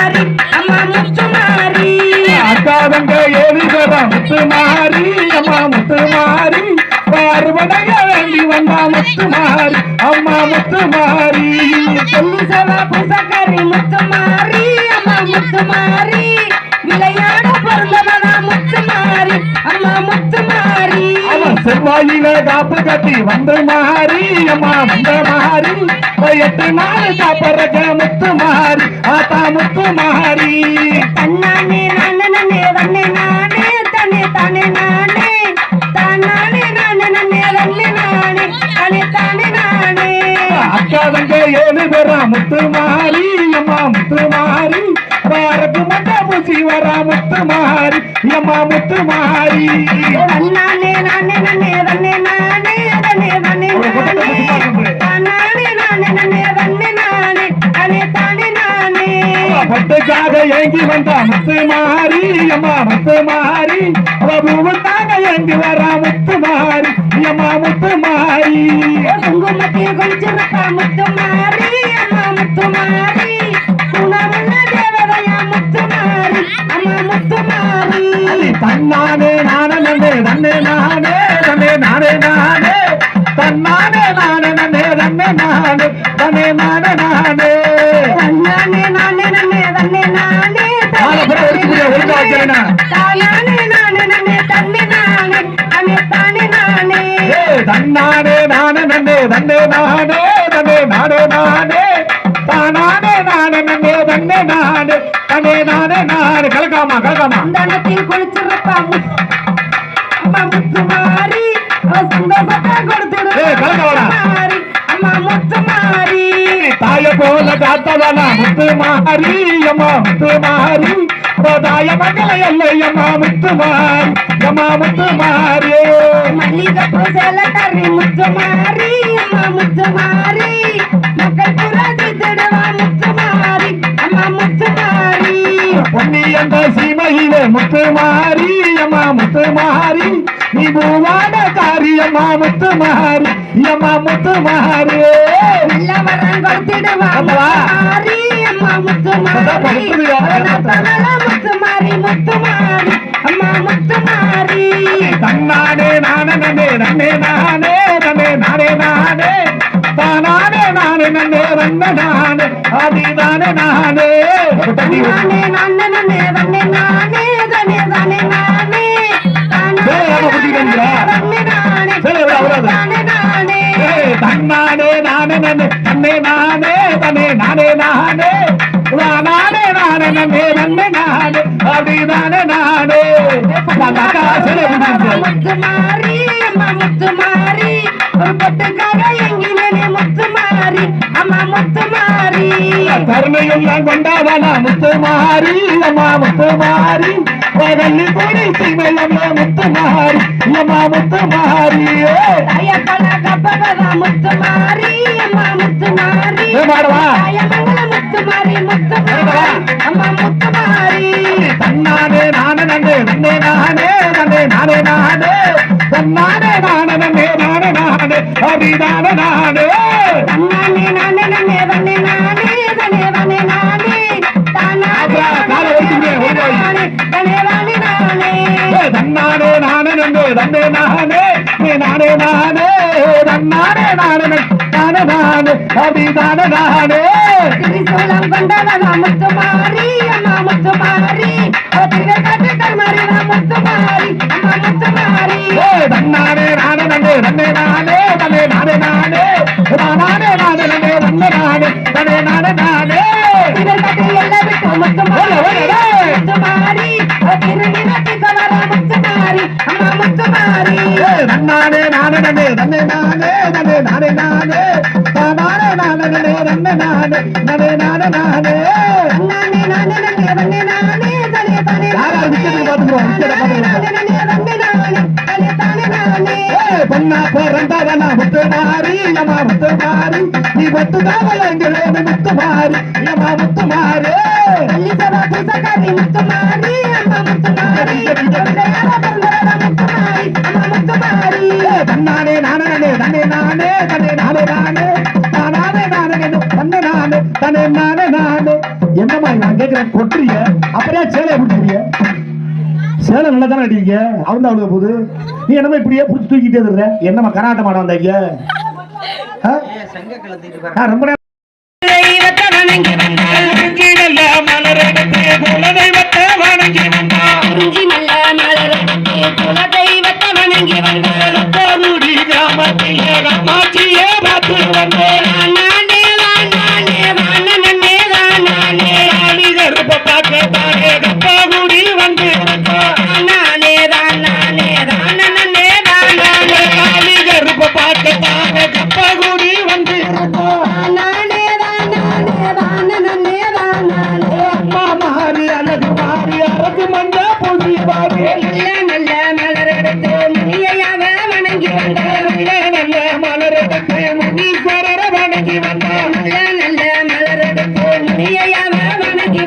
மாறி அம்மா முத்து மாறி. அக்காதங்க பேரா முத்து மாறி அம்மா முத்து மாறி. பார்வடைய வேண்டி வந்தா முத்து மாறி அம்மா முத்து மாறி. சொல்லி சவா பூசக்காரி முத்து மாறி அம்மா முத்து மாறி. விளையாட பிறந்தவனா முத்து மாறி? அம்மா முத்து மாறி. அவன் செவ்வாயில காப்பு கட்டி வந்து மாறி. அம்மா வந்த மாறி. எட்டு நாள் காப்பறக்க முத்து மாறி. ஆத்தா முத்து மாறி. தன்னானே நானே தன்னே நானே தன்னே தானே நானே. தானானே நானே நானே தன்னே நானே தானே தானே நானே. அக்காதங்க ஏழு பேரா முத்து மாறி. அம்மா முத்து மாறி. வாரக்கு மட்ட பூசி வரா முத்து மாறி அம்மா முத்து மாறி தன்னானே நானே நானே தன்னே நானே தன்னே தானே நானே தானானே நானே நானே தன்னே நானே தானே நானே பட்டுக்காக ஏங்கி வந்தா முத்து மாறி அம்மா முத்து மாறி பிரபுவுக்காக ஏங்கி வரா முத்து மாறி அம்மா முத்து மாறி குங்குமத்தில் குளிச்சிருப்பா முத்து மாறி அம்மா முத்து மாறி தன்னானே நானே நன்னே நன்னே நானே நன்னே நானே நானே. தன்னானே நானே நன்னே நன்னே நானே நன்னே நானே நானே. தன்னானே நானே நன்னே தன்னே நானே நாளை பிறகு எடுத்துக்கிறியா? ஒழுங்கா வைக்கிறேனா? தானானே நானே தன்னே நானே தன்னே தானே நானே. தன்னானே நானே நன்னே நன்னே நானே நன்னே நானே நானே. நானே கலக்காமா கலக்காமா தனத்தில் குளிச்சிருப்பா அம்மா முத்து மாறி சந்தோஷத்தை கொடுத்துடுவா. ஏய், கலக்க வாடா. முத்து மாறி அம்மா முத்து மாறி தாய போல காத்தவனா முத்து மாறி அம்மா முத்து மாறி தாய மங்கள எல்லை அம்மா முத்து மாறி அம்மா முத்து மாறி மல்லிகைப்பூ சேலக்காரி முத்து மாறி அம்மா முத்து மாறி மக்கள் புரதி திடுவா முத்து மாறி என்ற சீமையிலே முத்து மாறி அம்மா முத்து மாறி நீ பூவான காரி அம்மா முத்து மாறி அம்மா முத்து மாறி தன்னானே நானே நன்னே நன்னே நானே நன்னே நானே நானே. தானானே நானே நன்னே நன்னே நானே. ஆதிதானே நானே. நானே நானே நானே தன்னே நானே தனே தானே நானே. தானே? தன்னே நானே. தானே நானே. தன்னானே நானே நன்னே நன்னே நானே தன்னே நானே நானே. நானே நானே நன்னே நன்னே நானே ஆதிதானே நானே. முத்து மாறி அம்மா முத்து மாறி ஒரு பொட்டுக்காக எங்கினே அம்மா முத்து மாறி. கருணையெல்லாம் கொண்டாடனா முத்து மாறி. அம்மா முத்து மாறி. பகல்லி கொடி சீமையம்மா முத்து மாறி. அம்மா முத்து மாறி. ஐயப்பன கப்பகதா முத்து மாறி. அம்மா முத்து மாறி. ஏ மாடவா தாயமங்கல முத்து மாறி முத்து மாறி. அம்மா முத்து மாறி. தன்னானே நானே நன்னே நன்னே நானே நன்னே நானே நானே. தன்னானே நானே நன்னே நானே நானே. அபிதானே நானே. நன்னே நன்னே நானே நீ நானே நானே தன்னானே நானே நன்னே, நானே நானே அபிதானே நானே. திரிசூலம் கொண்டவனா முத்து மாறி அம்மா முத்து மாறி அவத்திர காட்டு கருமாறி முத்து மாறி அம்மா முத்து மாறி. ஏ, தன்னானே நானே நன்னே நன்னே நானே தன்னே நானே நானே. நானே நானே நன்னே நன்னே நானே தன்னே நானே நானே. இவர் கட்டி எல்லாம் விட்டு முத்து மாறி ஓடு, ஓடு, ஓடு. முத்து மாறி அம்மா முத்து மாறி. ஏ, தன்னானே நானே நன்னே நன்னே நானே தன்னே நானே நானே. தானானே நானே நன்னே நன்னே நானே நன்னே நானே நானே. நானே நானே நானே நானே நானே தனே தானே யார் யார் விக்கெட்டை பார்த்துக்குவோம், விக்கெட்டை அண்ணா பிறந்தவனா முத்து மாறி நம்ம முத்து மாறி நீ முத்து காவல் எங்களே முத்து மாறி நம்ம முத்து மாறி. முத்து மாறி அம்மா முத்து மாறி முத்து மாறி நான் கேட்கிறேன் கொட்டுறிய? அப்படியே சேலை விட்டுறிய சேலை நல்லா தானே கட்டிருக்க அவன் தான் அவ்வளோ போகுது நீ என்னமோ இப்படியே பிடிச்சி தூக்கிட்டே இருந்த என்னம்மா கராட்டம் ஆட வந்தாங்க? ரொம்ப நேரம் குலதெய்வத்தை வணங்கி வந்தேன் கிராமத்திலே காமாட்சியே பார்த்து வந்தேன் விதியை அவ வணங்கி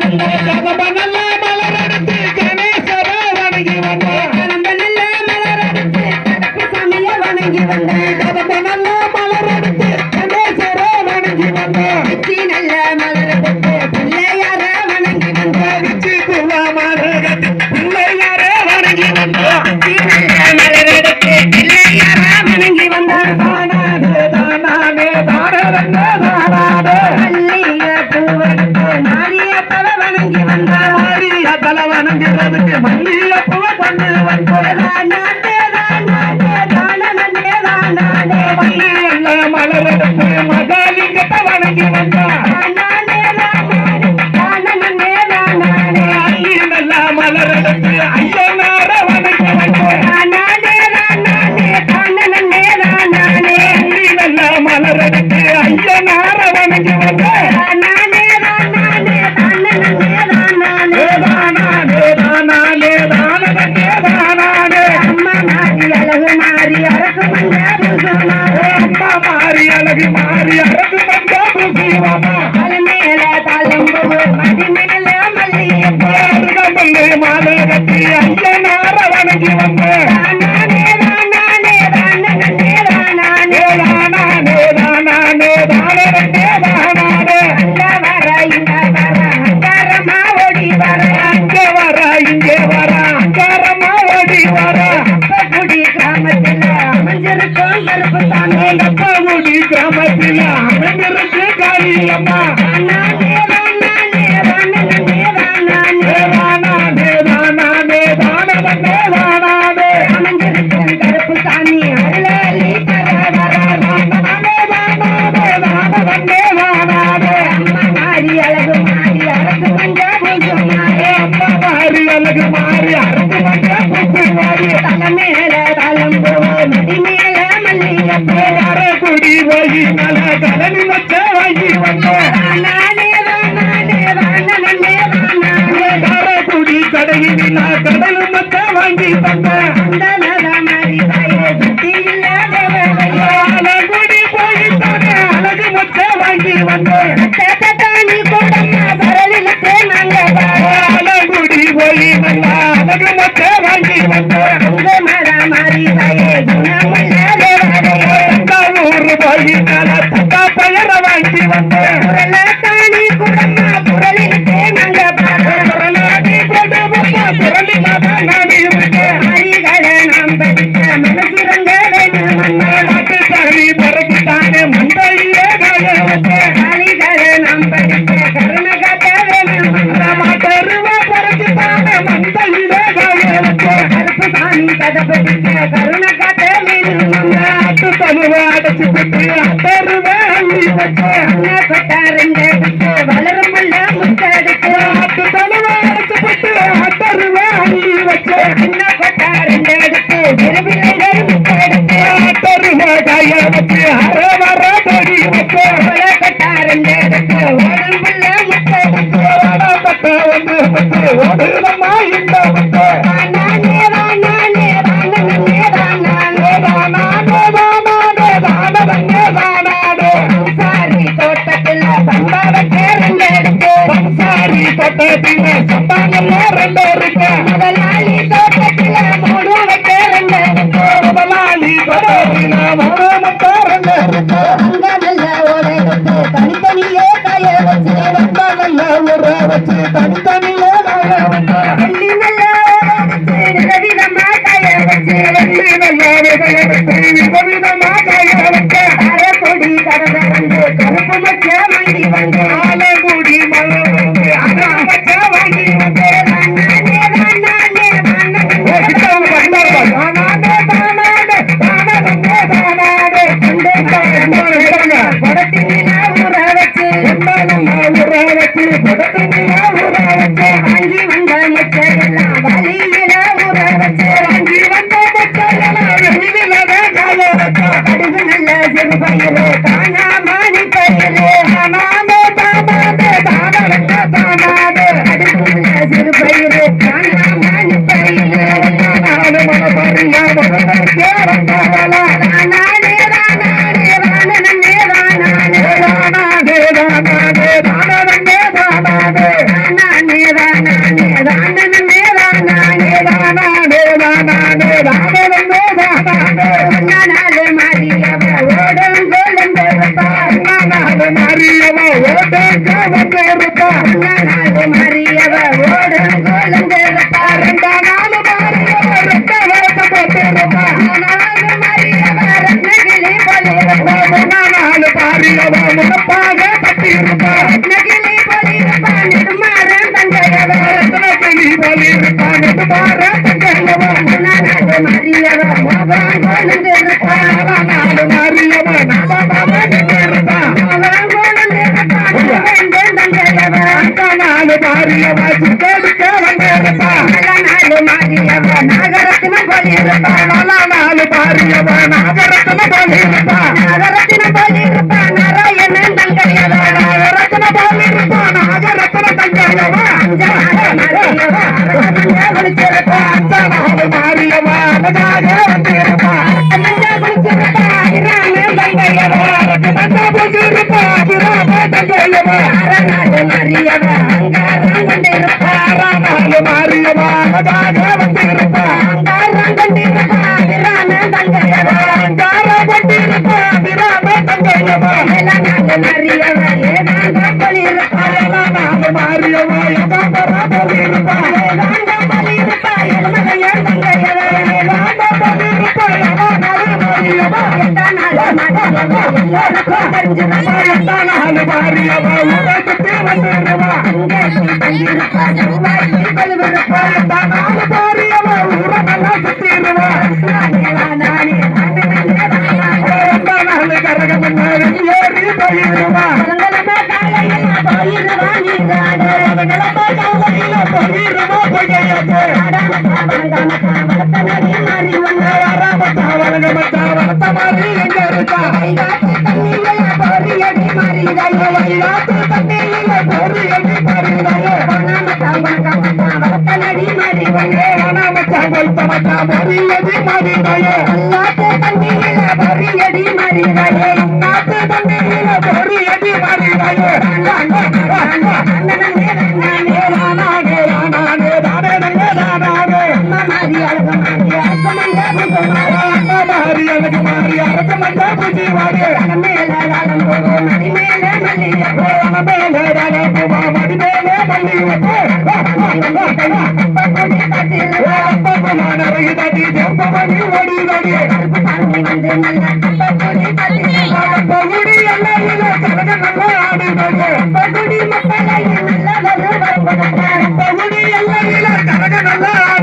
அம்மா மகனுக்கு வாங்கி வந்த மரமாரி பயன் ரூபாய் தலை சம்பாவ கேரண்டே சம்பாரி தொட்ட பின்ன சம்பாரி கண்களிலே தாயா மாறியமா மாறியமா மாறியமா ಬಾರಿಯವ ಊರ பகுடி மக்கள் நல்ல கரக நல்லா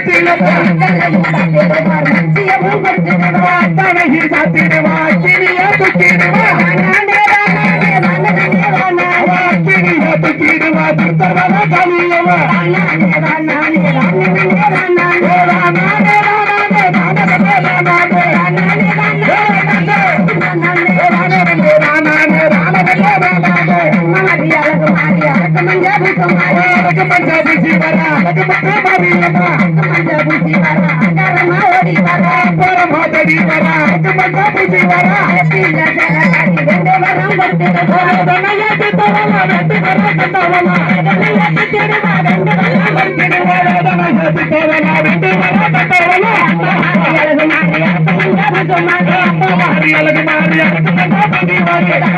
जाती नहीं जाती पंजाबी जी बना पंजाबी जी बना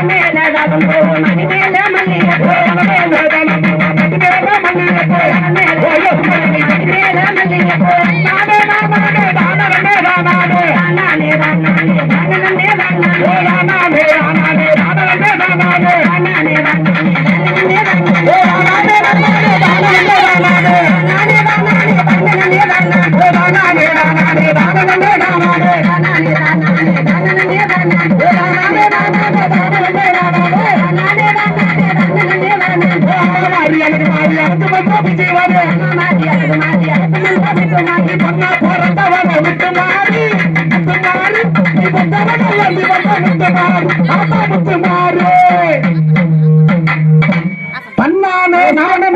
மேல மல்லிகை மேல மல்லிகை மேல மல்லிகை ராமனே ராமனே ராமனே ராமனே ராமனே ராமனே தன்னானே நானே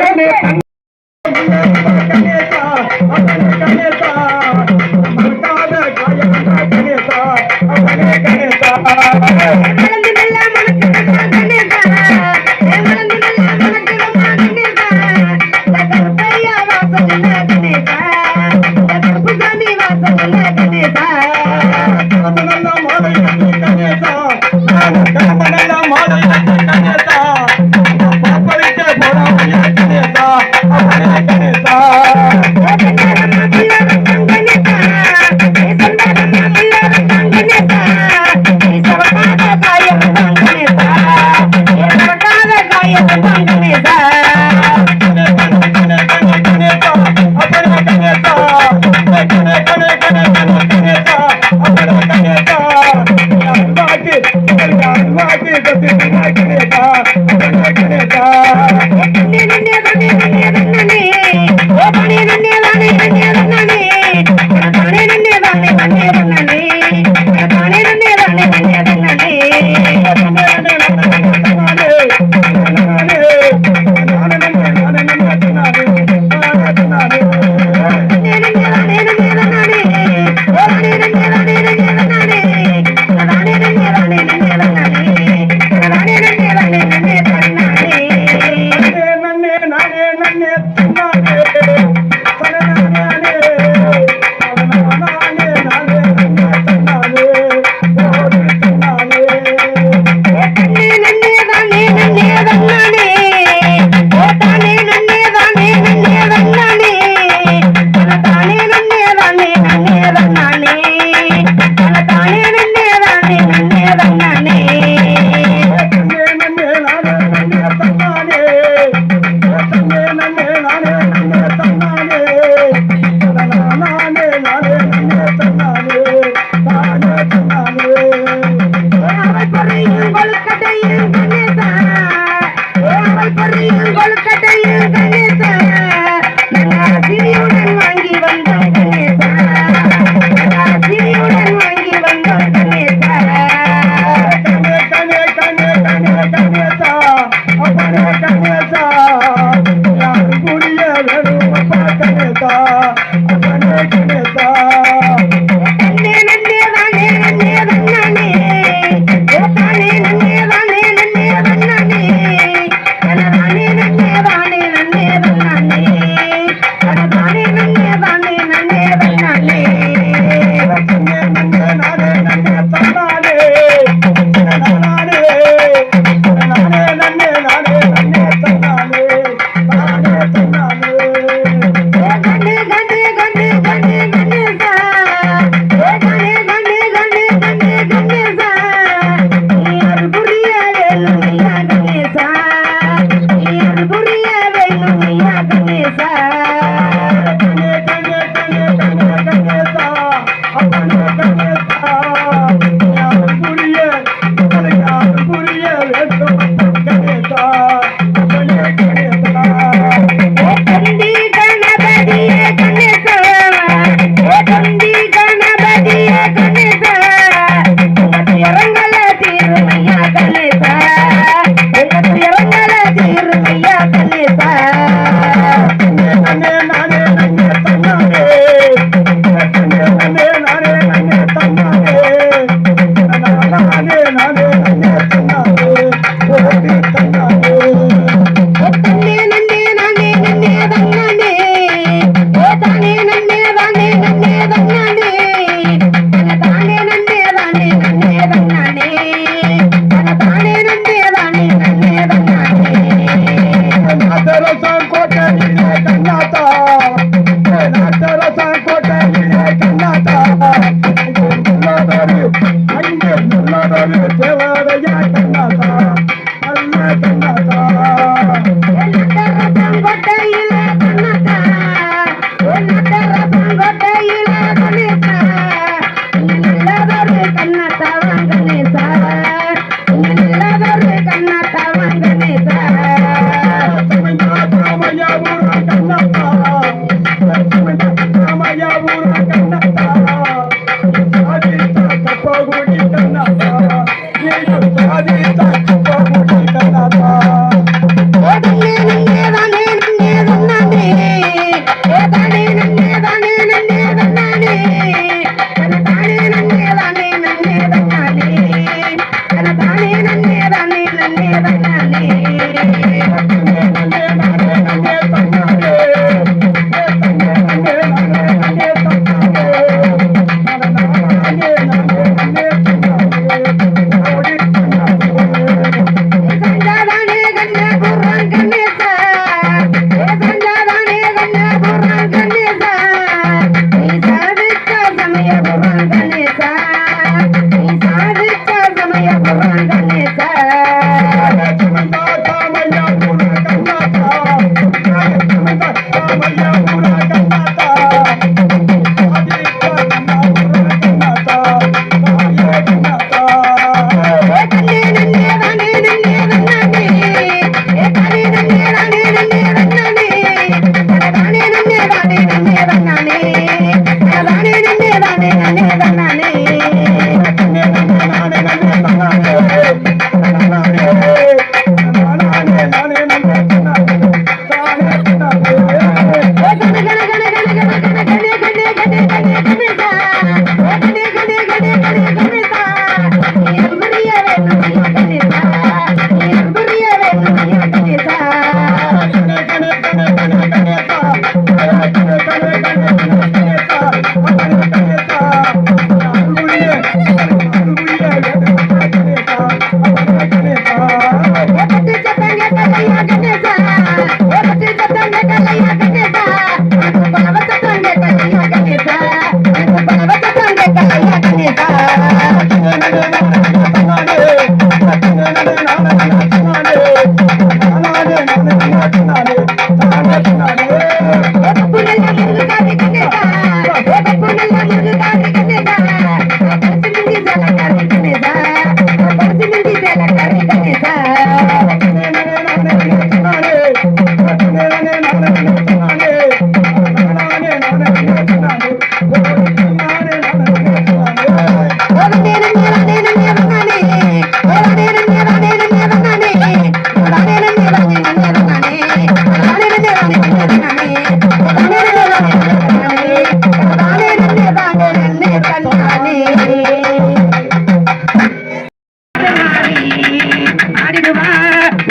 coração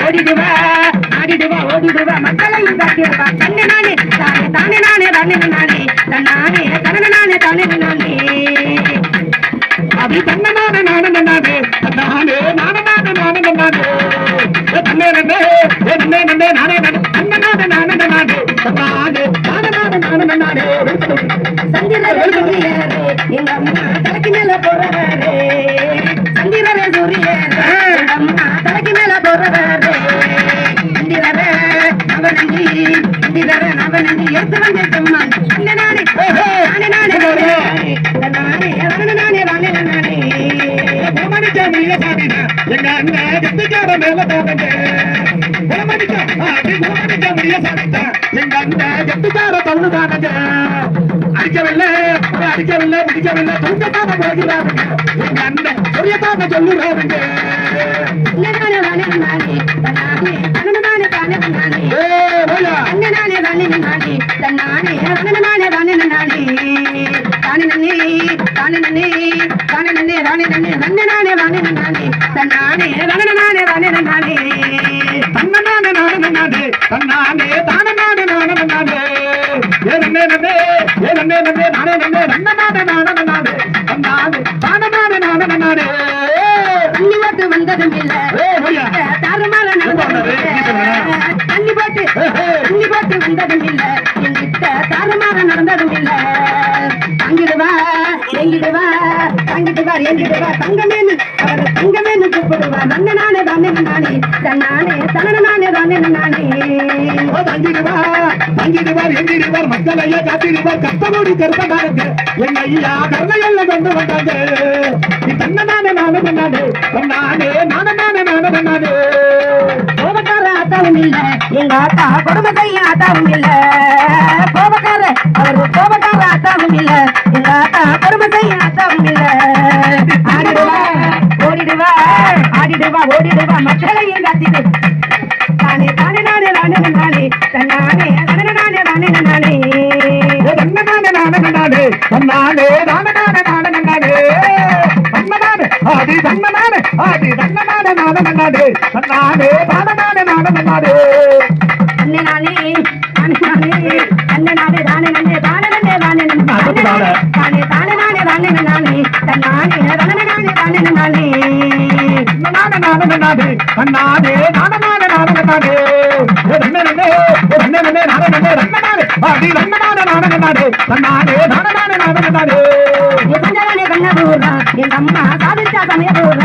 ஓடிடுவா. பிடிக்கவில்லை அடிக்கவில்லை பிடிக்கவில்லை. தூங்கத்தாக போகிறாருங்க எங்க அண்ணன் சொரியத்தாக சொல்லுறாருங்க தன்னானே தானே நன்னே நன்னே நானே நன்னே நன்னநானே நானே நானே நானே நானே நானே நானே தண்ணி போட்டு வந்ததும் இல்ல தாறுமாற நடந்தது தண்ணி வந்ததும் இல்ல. எங்கிட்ட தாறுமாற நடந்ததும் இல்ல. தங்கிடுவா எங்கிடுவா தங்கிடுவா எங்கிடுவா தங்கமேனு அவரை தங்கமேனு கூப்பிடுவா. நன்ன நானே தானே நானே தன்னானே தன நானே தானே நானே தங்கிடுவா. அஞ்சிடுவார் எண்ணிடுவார் மக்களையே காத்திடுவார் கத்தகோடி கருத்தனாருக்கு என் ஐயா கருணையல்ல கொண்டு வந்தாங்க. நீ தன்ன நானே நானு பண்ணானே. பண்ணானே நானே நானே நானு பண்ணானே. கோபக்கார ஆத்தாவும் இல்ல. எங்க ஆத்தா கொடுமை செய்ய ஆத்தாவும் இல்ல. கோபக்கார அவர் கோப நாடகநாடு நாடே நாடநாடு நாடகநாடு அண்ணே நானே நானே அண்ணே நாடே தானே நன்னே தானே நன்னே தானே தானே தானே தானே தானே நானே தன்னானே தானே நானே தானே நானே நாடே நாடகநாடு நாடே நாடநாடு நாடகநாடு ரெண்ணே ரெண்ணே ரெண்ணே ரெண்ணே என் அம்மா சாதிச்சா சமய பூரா